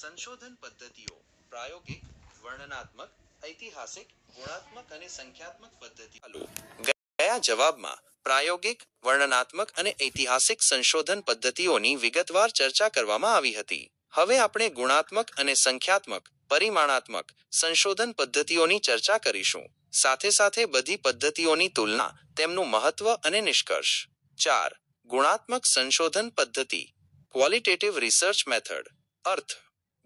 સંશોધન પદ્ધતિઓ, પ્રાયોગિક, વર્ણનાત્મક, ઐતિહાસિક, ગુણાત્મક અને સંખ્યાત્મક પદ્ધતિ. ગયા જવાબમાં પ્રાયોગિક, વર્ણનાત્મક અને ઐતિહાસિક સંશોધન પદ્ધતિઓની વિગતવાર ચર્ચા કરવામાં આવી હતી. હવે આપણે ગુણાત્મક અને સંખ્યાત્મક, પરિમાણાત્મક સંશોધન પદ્ધતિઓની ચર્ચા કરીશું. સાથે સાથે બધી પદ્ધતિઓની તુલના, તેમનું મહત્વ અને નિષ્કર્ષ. ચાર. ગુણાત્મક સંશોધન પદ્ધતિ. ક્વોલિટેટિવ રિસર્ચ મેથડ અર્થ.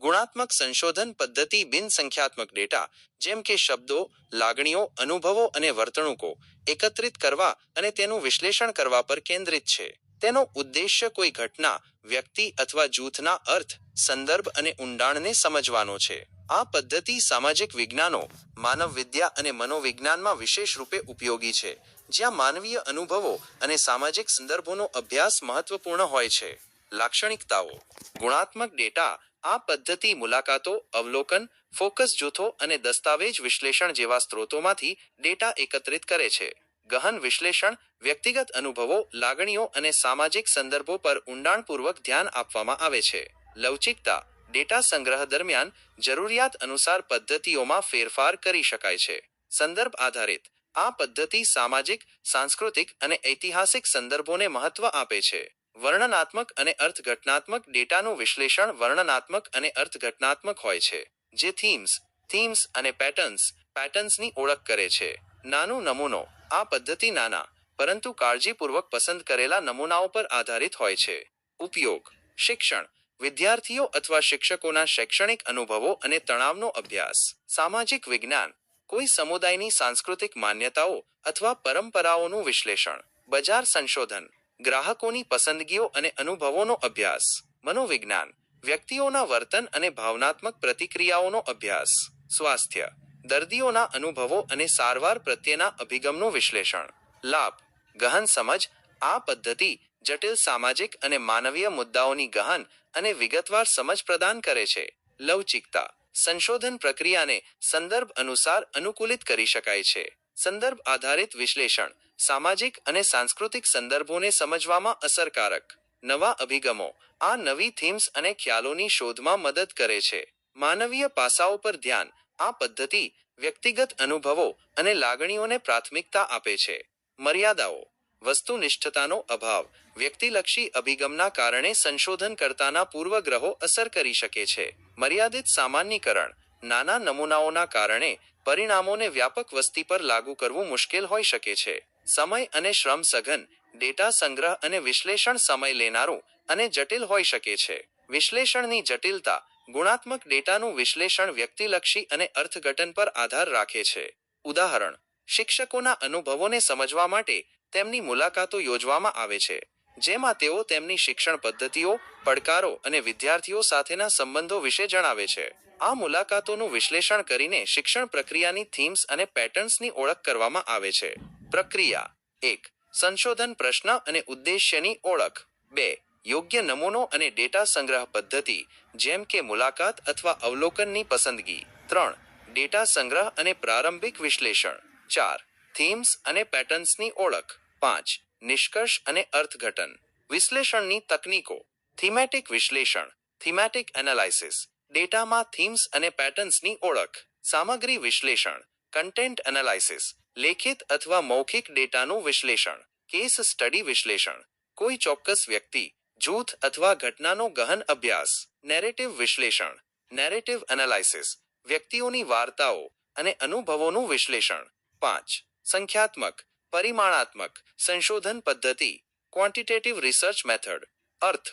ગુણાત્મક સંશોધન પદ્ધતિ બિનસંખ્યાત્મક ડેટા, જેમ કે શબ્દો, લાગણીઓ, અનુભવો અને વર્તણૂકો, એકત્રિત કરવા અને તેનું વિશ્લેષણ કરવા પર કેન્દ્રિત છે. તેનો ઉદ્દેશ્ય કોઈ ઘટના, વ્યક્તિ અથવા જૂથના અર્થ, સંદર્ભ અને ઊંડાણને સમજવાનો છે. આ પદ્ધતિ સામાજિક વિજ્ઞાનો, માનવ વિદ્યા અને મનોવિજ્ઞાનમાં વિશેષ રૂપે ઉપયોગી છે, જ્યાં માનવીય અનુભવો અને સામાજિક સંદર્ભોનો અભ્યાસ મહત્વપૂર્ણ હોય છે. લાક્ષણિકતાઓ. ગુણાત્મક ડેટા આ પદ્ધતિ મુલાકાતો, અવલોકન, ફોકસ જૂથો અને દસ્તાવેજ વિશ્લેષણ જેવા સ્ત્રોતોમાંથી ડેટા એકત્રિત કરે છે. ગહન વિશ્લેષણ, વ્યક્તિગત અનુભવો, લાગણીઓ અને સામાજિક સંદર્ભો પર ઊંડાણપૂર્વક ધ્યાન આપવામાં આવે છે. લવચિકતા, ડેટા સંગ્રહ દરમિયાન જરૂરિયાત અનુસાર પદ્ધતિઓમાં ફેરફાર કરી શકાય છે. સંદર્ભ આધારિત, આ પદ્ધતિ સામાજિક, સાંસ્કૃતિક અને ઐતિહાસિક સંદર્ભોને મહત્વ આપે છે. વર્ણનાત્મક અને અર્થઘટનાત્મક ડેટાનું વિશ્લેષણ વર્ણનાત્મક અને અર્થઘટનાત્મક હોય છે, જે થીમ્સ થીમ્સ અને પેટર્ન્સ પેટર્ન્સની ઓળખ કરે છે. નાનું નમૂનો, આ પદ્ધતિ નાના, પરંતુ કાળજીપૂર્વક પસંદ કરેલા નમૂનાઓ પર આધારિત હોય છે. ઉપયોગ, શિક્ષણ, વિદ્યાર્થીઓ અથવા શિક્ષકોના શૈક્ષણિક અનુભવો અને તણાવનો અભ્યાસ, સામાજિક વિજ્ઞાન, કોઈ સમુદાયની સાંસ્કૃતિક માન્યતાઓ અથવા પરંપરાઓનું વિશ્લેષણ, બજાર સંશોધન ગ્રાહકોની પસંદગીઓ અને અનુભવોનો અભ્યાસ, મનોવિજ્ઞાન, વ્યક્તિઓના વર્તન અને ભાવનાત્મક પ્રતિક્રિયાઓનો અભ્યાસ, સ્વાસ્થ્ય, દર્દીઓના અનુભવો અને સારવાર પ્રત્યેના અભિગમનું વિશ્લેષણ, લાભ, ગહન સમજ, આ પદ્ધતિ જટિલ સામાજિક અને માનવીય મુદ્દાઓની ગહન અને વિગતવાર સમજ પ્રદાન કરે છે. લવચિકતા, સંશોધન પ્રક્રિયાને સંદર્ભ અનુસાર અનુકૂલિત કરી શકાય છે. સંદર્ભ આધારિત વિશ્લેષણ, સામાજિક અને સાંસ્કૃતિક સંદર્ભોને સમજવામાં અસરકારક. નવા અભિગમો, આ નવી થીમ્સ અને ખ્યાલોની શોધમાં મદદ કરે છે. માનવીય પાસાઓ પર ધ્યાન, આ પદ્ધતિ વ્યક્તિગત અનુભવો અને લાગણીઓને પ્રાથમિકતા આપે છે. મર્યાદાઓ, વસ્તુનિષ્ઠતાનો અભાવ, વ્યક્તિલક્ષી અભિગમના કારણે સંશોધનકર્તાના પૂર્વગ્રહો અસર કરી શકે છે. મર્યાદિત સામાન્યીકરણ નાના નમૂનાઓના કારણે પરિણામોને વ્યાપક વસ્તી પર લાગુ કરવું મુશ્કેલ હોઈ શકે છે. સમય અને શ્રમ સઘન, ડેટા સંગ્રહ અને વિશ્લેષણ સમય લેનારું અને જટિલ હોઈ શકે છે. વિશ્લેષણની જટિલતા ગુણાત્મક ડેટાનું વિશ્લેષણ વ્યક્તિલક્ષી અને અર્થઘટન પર આધાર રાખે છે. ઉદાહરણ, શિક્ષકોના અનુભવોને સમજવા માટે તેમની મુલાકાતો યોજવામાં આવે છે. જેમાં તેઓ તેમની શિક્ષણ પદ્ધતિઓ, પડકારો અને વિદ્યાર્થીઓ સાથેના સંબંધો વિશે જણાવે છે. આ મુલાકાતોનું વિશ્લેષણ કરીને શિક્ષણ પ્રક્રિયાની થીમ્સ અને પેટર્ન્સની ઓળખ કરવામાં આવે છે. પ્રક્રિયા. એક. સંશોધન પ્રશ્ન અને ઉદ્દેશ્યની ઓળખ. બે. યોગ્ય નમૂનો અને ડેટા સંગ્રહ પદ્ધતિ, જેમ કે મુલાકાત અથવા અવલોકનની પસંદગી. ત્રણ. ડેટા સંગ્રહ અને પ્રારંભિક વિશ્લેષણ. ચાર. થીમ્સ અને પેટર્ન્સની ઓળખ. પાંચ. નિષ્કર્ષ અને અર્થઘટન, વિશ્લેષણની તકનીકો થીમેટિક વિશ્લેષણ થીમેટિક એનાલિસિસ ડેટામાં થીમ્સ અને પેટર્ન્સની ઓળખ, સામગ્રી વિશ્લેષણ કન્ટેન્ટ એનાલિસિસ લેખિત અથવા મૌખિક ડેટાનું વિશ્લેષણ કેસ સ્ટડી વિશ્લેષણ, કોઈ ચોક્કસ વ્યક્તિ, જૂથ અથવા ઘટનાનો ગહન અભ્યાસ નેરેટિવ વિશ્લેષણ નેરેટિવ એનાલિસિસ વ્યક્તિઓની વાર્તાઓ અને અનુભવોનું વિશ્લેષણ. પાંચ, સંખ્યાત્મક પરિમાણાત્મક સંશોધન પદ્ધતિ ક્વોન્ટિટેટિવ રિસર્ચ મેથડ અર્થ,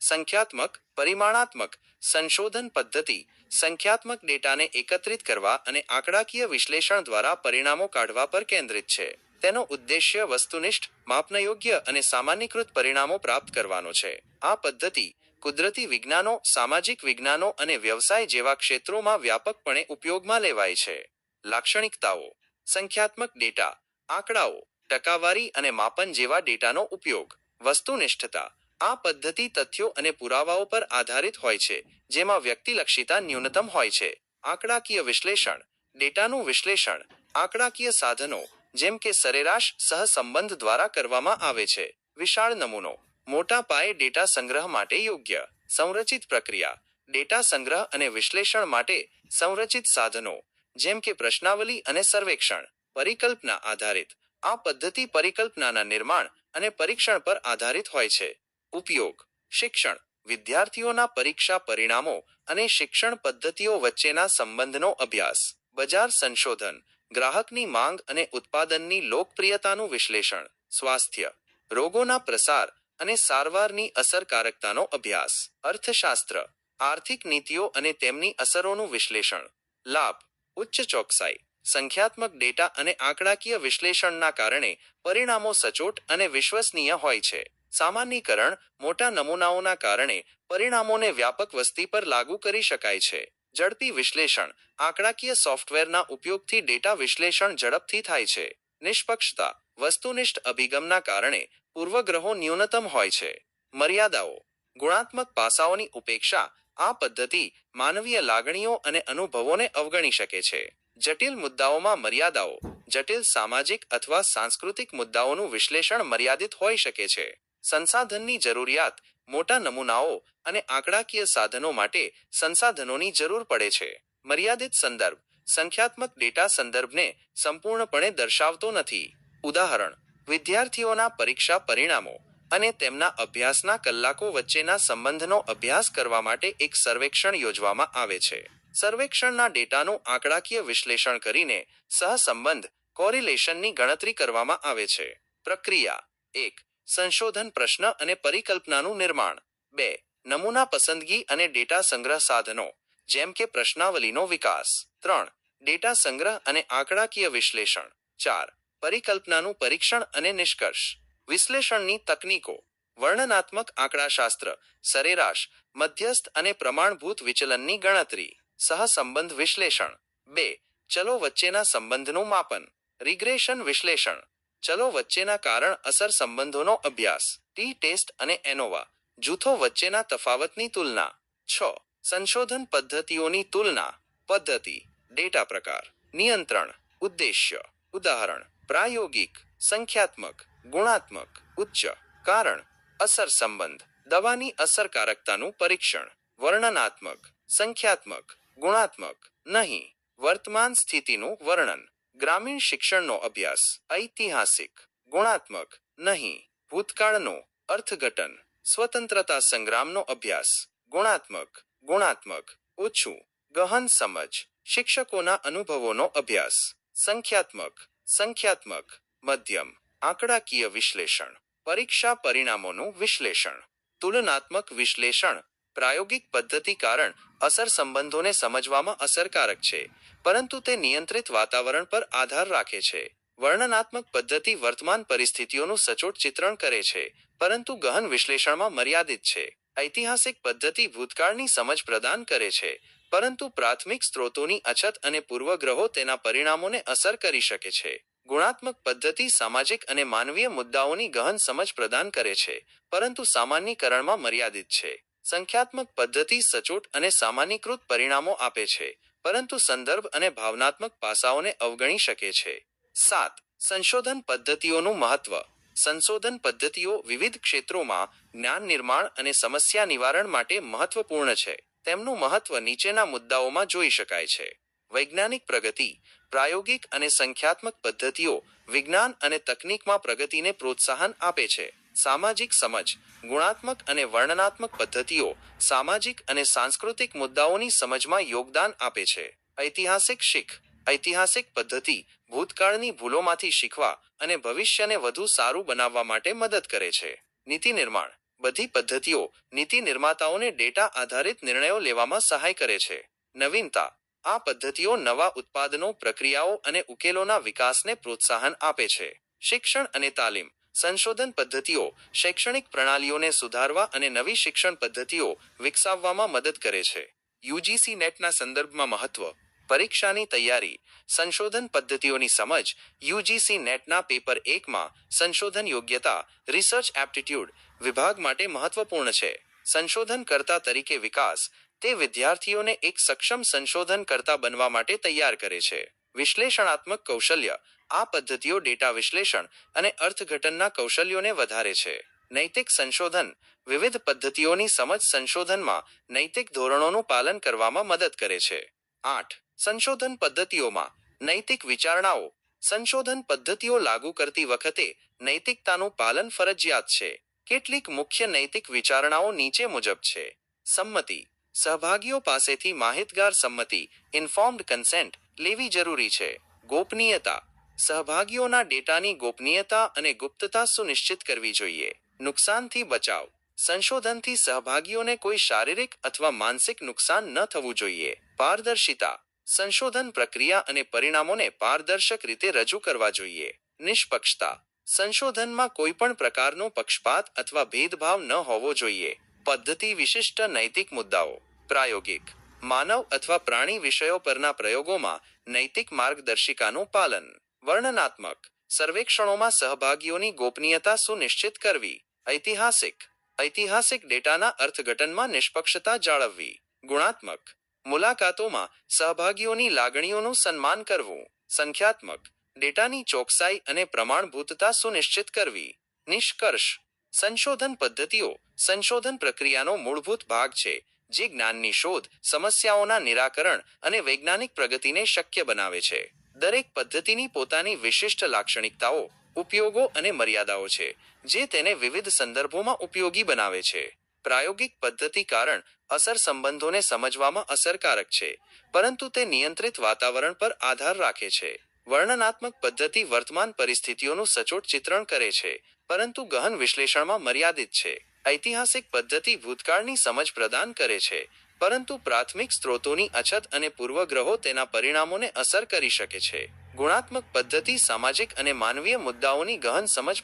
સંખ્યાત્મક, પરિમાણાત્મક સંશોધન પદ્ધતિ, સંખ્યાત્મક ડેટાને એકત્રિત કરવા અને આંકડાકીય વિશ્લેષણ દ્વારા પરિણામો કાઢવા પર કેન્દ્રિત છે. તેનો ઉદ્દેશ્ય વસ્તુનિષ્ઠ, માપનયોગ્ય અને સામાન્યકૃત પરિણામો પ્રાપ્ત કરવાનો છે. આ પદ્ધતિ કુદરતી વિજ્ઞાનો, સામાજિક વિજ્ઞાનો અને વ્યવસાય જેવા ક્ષેત્રોમાં વ્યાપકપણે ઉપયોગમાં લેવાય છે. લાક્ષણિકતાઓ. સંખ્યાત્મક ડેટા આંકડાઓ, ટકાવારી અને માપન જેવા ડેટાનો ઉપયોગ, વસ્તુનિષ્ઠતા, આ પદ્ધતિ તથ્યો અને પુરાવાઓ પર આધારિત હોય છે, જેમાં વ્યક્તિલક્ષીતા ન્યૂનતમ હોય છે. આંકડાકીય વિશ્લેષણ, ડેટાનું વિશ્લેષણ, આંકડાકીય સાધનો, જેમ કે સરેરાશ સહસંબંધ દ્વારા કરવામાં આવે છે. વિશાળ નમૂનો, મોટા પાયે ડેટા સંગ્રહ માટે યોગ્ય, સંરચિત પ્રક્રિયા, ડેટા સંગ્રહ અને વિશ્લેષણ માટે સંરચિત સાધનો, જેમ કે પ્રશ્નાવલી અને સર્વેક્ષણ. પરિકલ્પના આધારિત. આ પદ્ધતિ પરિકલ્પનાના નિર્માણ અને પરીક્ષણ પર આધારિત હોય છે. ઉપયોગ. શિક્ષણ. વિદ્યાર્થીઓના પરીક્ષા પરિણામો અને શિક્ષણ પદ્ધતિઓ વચ્ચેના સંબંધનો અભ્યાસ. બજાર સંશોધન. ગ્રાહકની માંગ અને ઉત્પાદનની લોકપ્રિયતાનું વિશ્લેષણ. સ્વાસ્થ્ય. રોગોના પ્રસાર અને સારવારની અસરકારકતાનો અભ્યાસ. અર્થશાસ્ત્ર. આર્થિક નીતિઓ અને તેમની અસરોનું વિશ્લેષણ. લાભ. ઉચ્ચ ચોકસાઈ. સંખ્યાત્મક ડેટા અને આંકડાકીય વિશ્લેષણના કારણે પરિણામો સચોટ અને વિશ્વસનીય હોય છે. સામાન્યીકરણ મોટા નમૂનાઓના કારણે પરિણામોને વ્યાપક વસ્તી પર લાગુ કરી શકાય છે. ઝડપી વિશ્લેષણ આંકડાકીય સોફ્ટવેરના ઉપયોગથી ડેટા વિશ્લેષણ ઝડપથી થાય છે. નિષ્પક્ષતા વસ્તુનિષ્ઠ અભિગમના કારણે પૂર્વગ્રહો ન્યૂનતમ હોય છે. મર્યાદાઓ ગુણાત્મક પાસાઓની ઉપેક્ષા આ પદ્ધતિ માનવીય લાગણીઓ અને અનુભવોને અવગણી શકે છે. જટિલ મુદ્દાઓમાં મર્યાદાઓ, જટિલ સામાજિક અથવા સાંસ્કૃતિક મુદ્દાઓનું વિશ્લેષણ મર્યાદિત હોઈ શકે છે. સંસાધનની જરૂરિયાત, મોટા નમૂનાઓ અને આંકડાકીય સાધનો માટે સંસાધનોની જરૂર પડે છે. મર્યાદિત સંદર્ભ, સંખ્યાત્મક ડેટા સંદર્ભને સંપૂર્ણપણે દર્શાવતો નથી. ઉદાહરણ, વિદ્યાર્થીઓના પરીક્ષા પરિણામો અને તેમના અભ્યાસના કલાકો વચ્ચેના સંબંધનો અભ્યાસ કરવા માટે એક સર્વેક્ષણ યોજવામાં આવે છે. સર્વેક્ષણના ડેટાનું આંકડાકીય વિશ્લેષણ કરીને સહસંબંધ કોરિલેશનની ગણતરી કરવામાં આવે છે. પ્રક્રિયા. એક, સંશોધન પ્રશ્ન અને પરિકલ્પનાનું નિર્માણ. બે, નમૂના પસંદગી અને ડેટા સંગ્રહ સાધનો, જેમ કે પ્રશ્નાવલીનો વિકાસ. ત્રણ, ડેટા સંગ્રહ અને આંકડાકીય વિશ્લેષણ. ચાર, પરિકલ્પનાનું પરીક્ષણ અને નિષ્કર્ષ. વિશ્લેષણની તકનીકો. વર્ણનાત્મક આંકડાશાસ્ત્ર, સરેરાશ, મધ્યસ્થ અને પ્રમાણભૂત વિચલનની ગણતરી. સહસંબંધ વિશ્લેષણ. બે, ચલો વચ્ચેના સંબંધનું માપન. રિગ્રેશન વિશ્લેષણ. ચલો વચ્ચેના કારણ અસર સંબંધોનો અભ્યાસ. ટી, ટેસ્ટ અને એનોવા. જૂથો વચ્ચેના તફાવતની તુલના. છ, સંશોધન પદ્ધતિઓની તુલના. પદ્ધતિ. ડેટા પ્રકાર. નિયંત્રણ. ઉદ્દેશ્ય. ઉદાહરણ. પ્રાયોગિક. સંખ્યાત્મક. ગુણાત્મક. ઉચ્ચ. કારણ. અસર સંબંધ. દવાની અસરકારકતાનું પરીક્ષણ. વર્ણનાત્મક. સંખ્યાત્મક. ગુણાત્મક, નહીં. વર્તમાન સ્થિતિનું વર્ણન, ગ્રામીણ શિક્ષણનો અભ્યાસ, ઐતિહાસિક, ગુણાત્મક, નહીં. ભૂતકાળનો અર્થઘટન, સ્વતંત્રતા સંગ્રામનો અભ્યાસ, ગુણાત્મક ગુણાત્મક, ઓછું, ગહન સમજ, શિક્ષકોના અનુભવોનો અભ્યાસ, સંખ્યાત્મક સંખ્યાત્મક, મધ્યમ, આંકડાકીય વિશ્લેષણ, પરીક્ષા પરિણામોનું વિશ્લેષણ, તુલનાત્મક વિશ્લેષણ પ્રાયોગિક પદ્ધતિ કારણ અસર સંબંધોને સમજવામાં અસરકારક છે, પરંતુ તે નિયંત્રિત વાતાવરણ પર આધાર રાખે છે. વર્ણનાત્મક પદ્ધતિ વર્તમાન પરિસ્થિતિઓનું સચોટ ચિત્રણ કરે છે, પરંતુ ગહન વિશ્લેષણમાં મર્યાદિત છે. ઐતિહાસિક પદ્ધતિ ભૂતકાળની સમજ પ્રદાન કરે છે, પરંતુ પ્રાથમિક સ્ત્રોતોની અછત અને પૂર્વગ્રહો તેના પરિણામોને અસર કરી શકે છે. ગુણાત્મક પદ્ધતિ સામાજિક અને માનવીય મુદ્દાઓની ગહન સમજ પ્રદાન કરે છે, પરંતુ સામાન્યીકરણમાં મર્યાદિત છે. સંખ્યાત્મક પદ્ધતિ સચોટ અને સામાન્યીકૃત પરિણામો આપે છે, પરંતુ સંદર્ભ અને ભાવનાત્મક પાસાઓને અવગણી શકે છે. સાત, સંશોધન પદ્ધતિઓનું મહત્વ. સંશોધન પદ્ધતિઓ વિવિધ ક્ષેત્રોમાં જ્ઞાન નિર્માણ અને સમસ્યા નિવારણ માટે મહત્વપૂર્ણ છે. તેમનું મહત્વ નીચેના મુદ્દાઓમાં જોઈ શકાય છે. વૈજ્ઞાનિક પ્રગતિ. પ્રાયોગિક અને સંખ્યાત્મક પદ્ધતિઓ વિજ્ઞાન અને તકનીકમાં પ્રગતિને પ્રોત્સાહન આપે છે. સામાજિક સમજ, ગુણાત્મક અને વર્ણનાત્મક પદ્ધતિઓ સામાજિક અને સાંસ્કૃતિક મુદ્દાઓની સમજમાં યોગદાન આપે છે. ઐતિહાસિક શીખ, ઐતિહાસિક પદ્ધતિ ભૂતકાળની ભૂલોમાંથી શીખવા અને ભવિષ્યને વધુ સારું બનાવવા માટે મદદ કરે છે. નીતિ નિર્માણ, બધી પદ્ધતિઓ નીતિ નિર્માતાઓને ડેટા આધારિત નિર્ણયો લેવામાં સહાય કરે છે. નવીનતા, આ પદ્ધતિઓ નવા ઉત્પાદનો, પ્રક્રિયાઓ અને ઉકેલોના વિકાસને પ્રોત્સાહન આપે છે. શિક્ષણ અને તાલીમ સંશોધન પદ્ધતિઓ શૈક્ષણિક પ્રણાલીઓને સુધારવા અને નવી શિક્ષણ પદ્ધતિઓ વિકસાવવામાં મદદ કરે છે. યુજીસી નેટના સંદર્ભમાં મહત્વ, પરીક્ષાની તૈયારી, સંશોધન પદ્ધતિઓની સમજ, યુજીસી નેટના પેપર એકમાં સંશોધન યોગ્યતા, રિસર્ચ એપ્ટિટ્યૂડ વિભાગ માટે મહત્વપૂર્ણ છે. સંશોધનકર્તા તરીકે વિકાસ, તે વિદ્યાર્થીઓને એક સક્ષમ સંશોધનકર્તા બનવા માટે તૈયાર કરે છે. વિશ્લેષણાત્મક કૌશલ્ય આ પદ્ધતિઓ ડેટા વિશ્લેષણ અને અર્થઘટનના કૌશલ્યોને વધારે છે. નૈતિક સંશોધન વિવિધ પદ્ધતિઓની સમજ સંશોધનમાં નૈતિક ધોરણોનું પાલન કરવામાં મદદ કરે છે. આઠ. સંશોધન પદ્ધતિઓમાં નૈતિક વિચારણાઓ. સંશોધન પદ્ધતિઓ લાગુ કરતી વખતે નૈતિકતાનું પાલન ફરજિયાત છે. કેટલીક મુખ્ય નૈતિક વિચારણાઓ નીચે મુજબ છે. સંમતિ. સહભાગીઓ પાસેથી માહિતગાર સંમતિ ઇન્ફોર્મ્ડ કન્સેન્ટ લેવી જરૂરી છે. ગોપનીયતા. સહભાગીઓના ડેટાની ગોપનીયતા અને ગુપ્તતા સુનિશ્ચિત કરવી જોઈએ. નુકસાનથી બચાવ. સંશોધનથી સહભાગીઓને કોઈ શારીરિક અથવા માનસિક નુકસાન ન થવું જોઈએ. પારદર્શિતા. સંશોધન પ્રક્રિયા અને પરિણામોને પારદર્શક રીતે રજૂ કરવા જોઈએ. નિષ્પક્ષતા. સંશોધનમાં કોઈ પણ પ્રકારનો પક્ષપાત અથવા ભેદભાવ ન હોવો જોઈએ. પદ્ધતિ વિશિષ્ટ નૈતિક મુદ્દાઓ. પ્રાયોગિક. માનવ અથવા પ્રાણી વિષયો પરના પ્રયોગોમાં નૈતિક માર્ગદર્શિકાનું પાલન. વર્ણનાત્મક. સર્વેક્ષણોમાં સહભાગીઓની ગોપનીયતા સુનિશ્ચિત કરવી. ઐતિહાસિક. ઐતિહાસિક ડેટાના અર્થઘટનમાં નિષ્પક્ષતા જાળવવી. ગુણાત્મક. મુલાકાતોમાં સહભાગીઓની લાગણીઓનું સન્માન કરવું. સંખ્યાત્મક. ડેટાની ચોકસાઈ અને પ્રમાણભૂતતા સુનિશ્ચિત કરવી. નિષ્કર્ષ. સંશોધન પદ્ધતિઓ. સંશોધન પ્રક્રિયાનો મૂળભૂત ભાગ છે, જે જ્ઞાનની શોધ, સમસ્યાઓના નિરાકરણ અને વૈજ્ઞાનિક પ્રગતિને શક્ય બનાવે છે. દરેક પદ્ધતિની પોતાની વિશિષ્ટ લાક્ષણિકતાઓ, ઉપયોગો અને મર્યાદાઓ છે, જે તેને વિવિધ સંદર્ભોમાં ઉપયોગી બનાવે છે. પ્રાયોગિક પદ્ધતિ કારણ અસર સંબંધોને સમજવામાં અસરકારક છે, પરંતુ તે નિયંત્રિત વાતાવરણ પર આધાર રાખે છે. વર્ણનાત્મક પદ્ધતિ વર્તમાન પરિસ્થિતિઓનું સચોટ ચિત્રણ કરે છે, પરંતુ ગહન વિશ્લેષણમાં મર્યાદિત છે. ઐતિહાસિક પદ્ધતિ ભૂતકાળની સમજ પ્રદાન કરે છે પરંતુ પ્રાથમિક સ્ત્રોતોની અછત અને પૂર્વગ્રહો તેના પરિણામોને અસર કરી શકે છે. ગુણાત્મક પદ્ધતિ સામાજિક અને માનવીય મુદ્દાઓની ગહન સમજ